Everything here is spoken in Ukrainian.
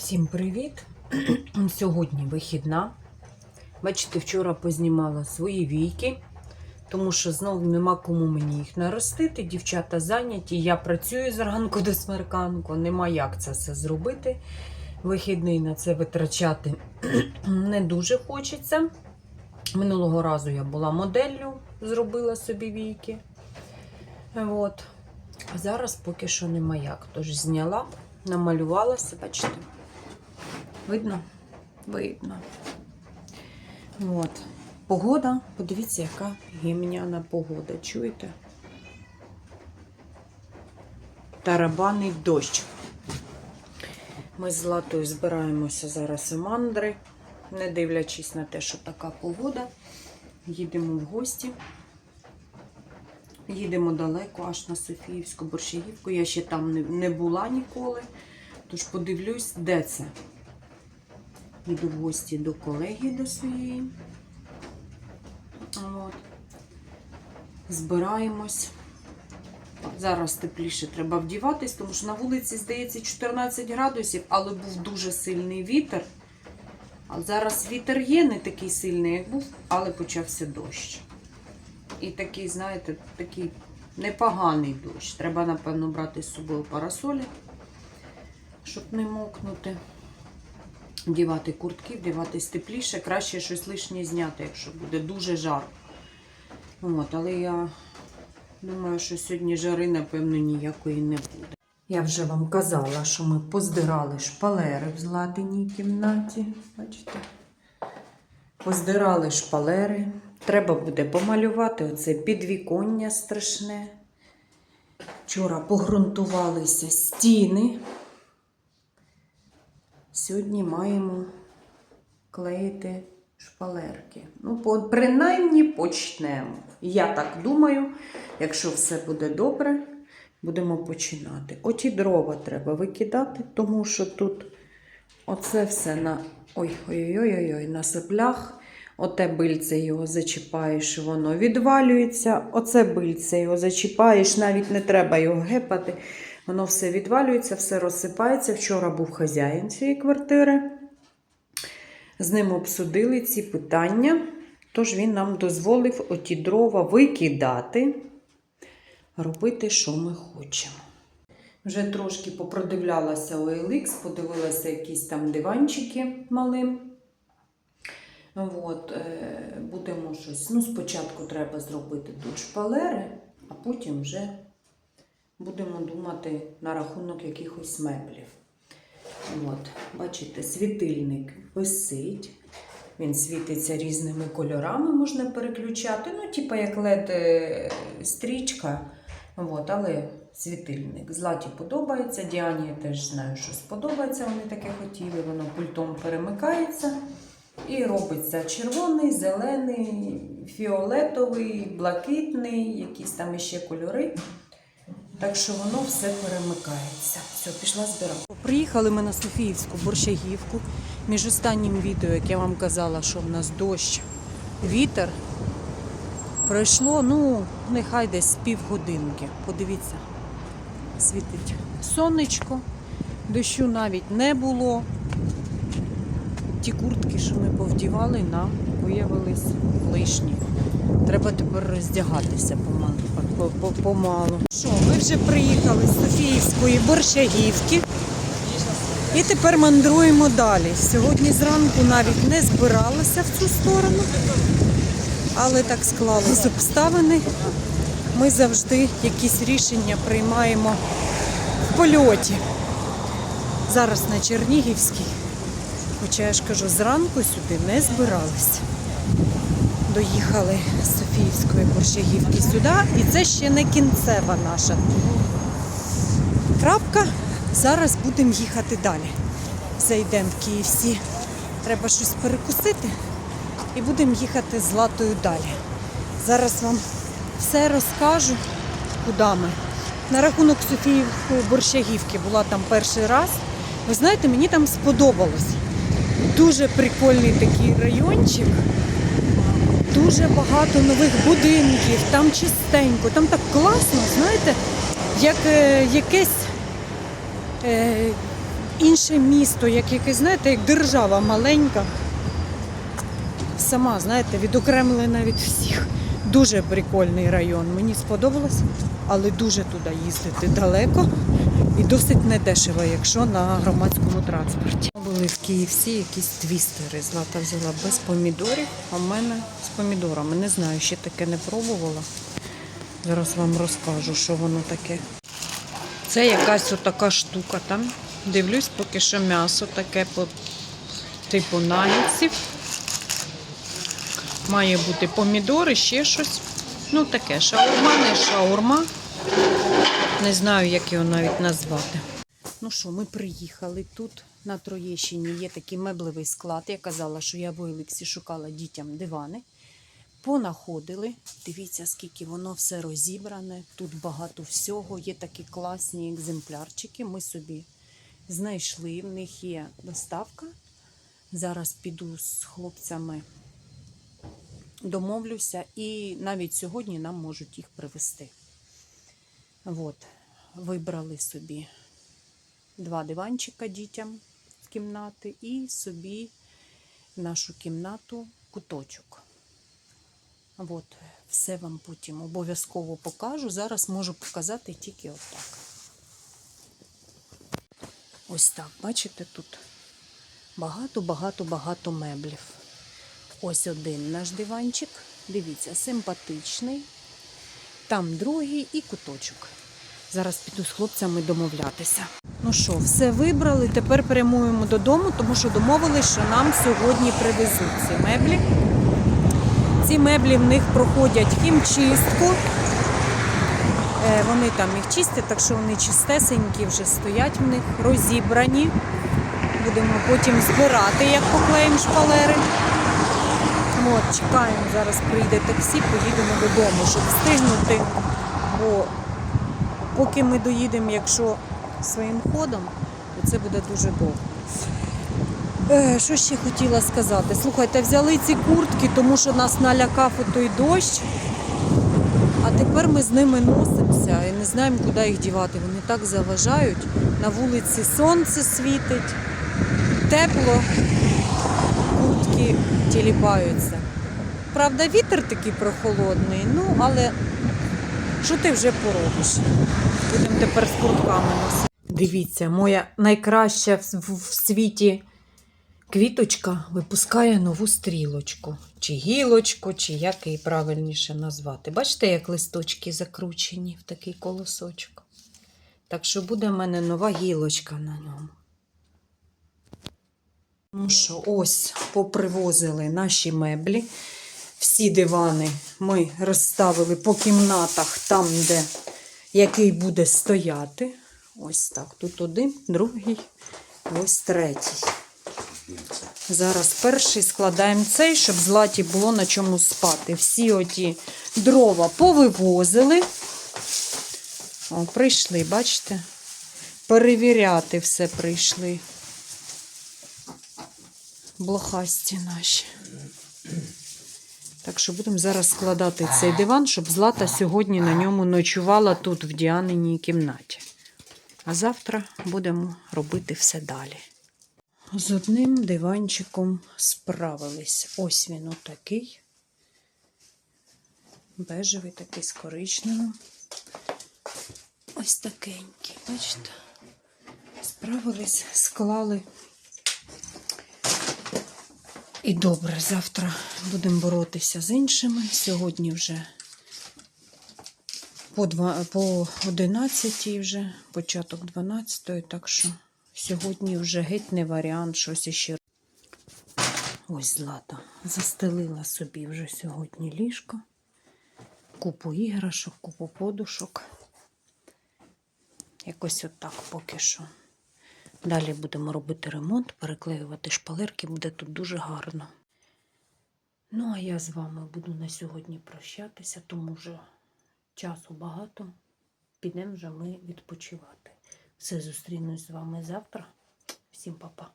Всім привіт! Сьогодні вихідна. Бачите, вчора познімала свої війки, тому що знову нема кому мені їх наростити. Дівчата зайняті. Я працюю зранку до смерканку. Нема як це все зробити. Вихідний на це витрачати не дуже хочеться. Минулого разу я була моделлю, зробила собі війки. От. А зараз поки що нема як. Тож зняла, намалювалася, бачите. Видно? Видно. От. Погода, подивіться, яка гімняна погода. Чуєте? Тарабанний дощ. Ми з Златою збираємося зараз у мандри, не дивлячись на те, що така погода. Їдемо в гості. Їдемо далеко, аж на Софіївську Борщагівку. Я ще там не була ніколи. Тож подивлюсь, де це. Йду в гості до колеги до своєї. От. Збираємось. Зараз тепліше треба вдіватись, тому що на вулиці, здається, 14 градусів, але був дуже сильний вітер. А зараз вітер є, не такий сильний, як був, але почався дощ. І такий, знаєте, такий непоганий дощ. Треба, напевно, брати з собою парасолі, щоб не мокнути. Вдівати куртки, вдіватись тепліше. Краще щось лишнє зняти, якщо буде дуже жарко. От, але я думаю, що сьогодні жари, напевно, ніякої не буде. Я вже вам казала, що ми поздирали шпалери в златиній кімнаті. Бачите? Поздирали шпалери. Треба буде помалювати оце підвіконня страшне. Вчора погрунтувалися стіни. Сьогодні маємо клеїти шпалерки. Ну, по, принаймні почнемо. Я так думаю, якщо все буде добре, будемо починати. Оті дрова треба викидати, тому що тут оце все на ой-ой-ой, на соплях. Оте бильце його зачіпаєш, воно відвалюється. Оце бильце його зачіпаєш, навіть не треба його гепати. Воно все відвалюється, все розсипається. Вчора був хазяїн цієї квартири. З ним обсудили ці питання. Тож він нам дозволив оті дрова викидати, робити, що ми хочемо. Вже трошки попродивлялася OLX, подивилася якісь там диванчики малим. От, е, будемо щось. Ну, спочатку треба зробити тут шпалери, а потім вже будемо думати на рахунок якихось меблів. От, бачите, світильник висить. Він світиться різними кольорами, можна переключати. Ну, типу як led стрічка. От, але світильник. Златі подобається. Діані я теж знаю, що сподобається. Вони таке хотіли. Воно пультом перемикається. І робиться червоний, зелений, фіолетовий, блакитний, якісь там іще кольори. Так що воно все перемикається. Все, пішла збирати. Приїхали ми на Софіївську борщагівку. Між останнім відео, як я вам казала, що в нас дощ, вітер. Пройшло, ну, нехай десь півгодинки. Подивіться, світить сонечко, дощу навіть не було. Ті куртки, що ми повдівали, нам виявились лишні. Треба тепер роздягатися помалу. по- по- помалу. Вже приїхали з Софіївської борщагівки. І тепер мандруємо далі. Сьогодні зранку навіть не збиралася в цю сторону, але так склалось обставини. Ми завжди якісь рішення приймаємо в польоті. Зараз на Чернігівській. Хоча я ж кажу, зранку сюди не збиралися. Доїхали з Софіївської Борщагівки сюди, і це ще не кінцева наша крапка. Зараз будемо їхати далі. Зайдемо в Київсі. Треба щось перекусити і будемо їхати з Латою далі. Зараз вам все розкажу, куди ми. На рахунок Софіївської Борщагівки була там перший раз. Ви знаєте, мені там сподобалось. Дуже прикольний такий райончик. Дуже багато нових будинків, там чистенько, там так класно, знаєте, як е, якесь е, інше місто, як якесь, знаєте, як держава маленька. Сама, знаєте, відокремлена від всіх. Дуже прикольний район. Мені сподобалось, але дуже туди їздити далеко і досить недешево, якщо на громадському транспорті. Були в Київсі якісь твістери. Злата взяла без помідорів, а в мене з помідорами. Не знаю, ще таке не пробувала. Зараз вам розкажу, що воно таке. Це якась отака штука там. Дивлюсь, поки що м'ясо таке по типу нагетсів. Має бути помідори, ще щось. Ну таке, шаурма, не шаурма. Не знаю, як його навіть назвати. Ну що, ми приїхали тут. На Троєщині є такий меблевий склад. Я казала, що я в Ойлексі шукала дітям дивани. Понаходили. Дивіться, скільки воно все розібране. Тут багато всього. Є такі класні екземплярчики. Ми собі знайшли. В них є доставка. Зараз піду з хлопцями домовлюся, і навіть сьогодні нам можуть їх привезти. От, вибрали собі два диванчика дітям кімнати і собі нашу кімнату куточок. От, все вам потім обов'язково покажу. Зараз можу показати тільки отак. Ось так, бачите, тут багато-багато-багато меблів. Ось один наш диванчик. Дивіться, симпатичний. Там другий і куточок. Зараз піду з хлопцями домовлятися. Ну що, все вибрали. Тепер прямуємо додому, тому що домовились, що нам сьогодні привезуть ці меблі. Ці меблі в них проходять хімчистку. Е, Вони там їх чистять, так що вони чистесенькі вже стоять в них, розібрані. Будемо потім збирати, як поклеїмо шпалери. От, чекаємо, зараз прийде таксі, поїдемо додому, щоб встигнути. Бо поки ми доїдемо, якщо своїм ходом, то це буде дуже довго. Е, що ще хотіла сказати? Слухайте, взяли ці куртки, тому що нас налякав той дощ. А тепер ми з ними носимося і не знаємо, куди їх дівати. Вони так заважають. На вулиці сонце світить, тепло, куртки тіліпаються. Правда, вітер такий прохолодний, ну але що ти вже поробиш? Будемо тепер з куртками носити. Дивіться, моя найкраща в, світі квіточка випускає нову стрілочку. Чи гілочку, чи як її правильніше назвати. Бачите, як листочки закручені в такий колосочок. Так що буде в мене нова гілочка на ньому. Ну що, ось попривозили наші меблі. Всі дивани ми розставили по кімнатах, там, де який буде стояти. Ось так. Тут один, другий, ось третій. Зараз перший складаємо цей, щоб златі було на чому спати. Всі оті дрова повивозили. О, прийшли, бачите? Перевіряти все прийшли. Блохасті наші. Так що будемо зараз складати цей диван, щоб Злата сьогодні на ньому ночувала тут, в Діаниній кімнаті. А завтра будемо робити все далі. З одним диванчиком справились. Ось він отакий. Бежевий такий з коричневим. Ось такенький, бачите? Справились, склали. І добре, завтра будемо боротися з іншими. Сьогодні вже по, два, по 11 вже, початок 12, так що сьогодні вже геть не варіант щось іще. Ось Злата застелила собі вже сьогодні ліжко, купу іграшок, купу подушок. Якось отак поки що. Далі будемо робити ремонт, переклеювати шпалерки, буде тут дуже гарно. Ну, а я з вами буду на сьогодні прощатися, тому вже часу багато. Підемо вже ми відпочивати. Все зустрінусь з вами завтра. Всім па-па.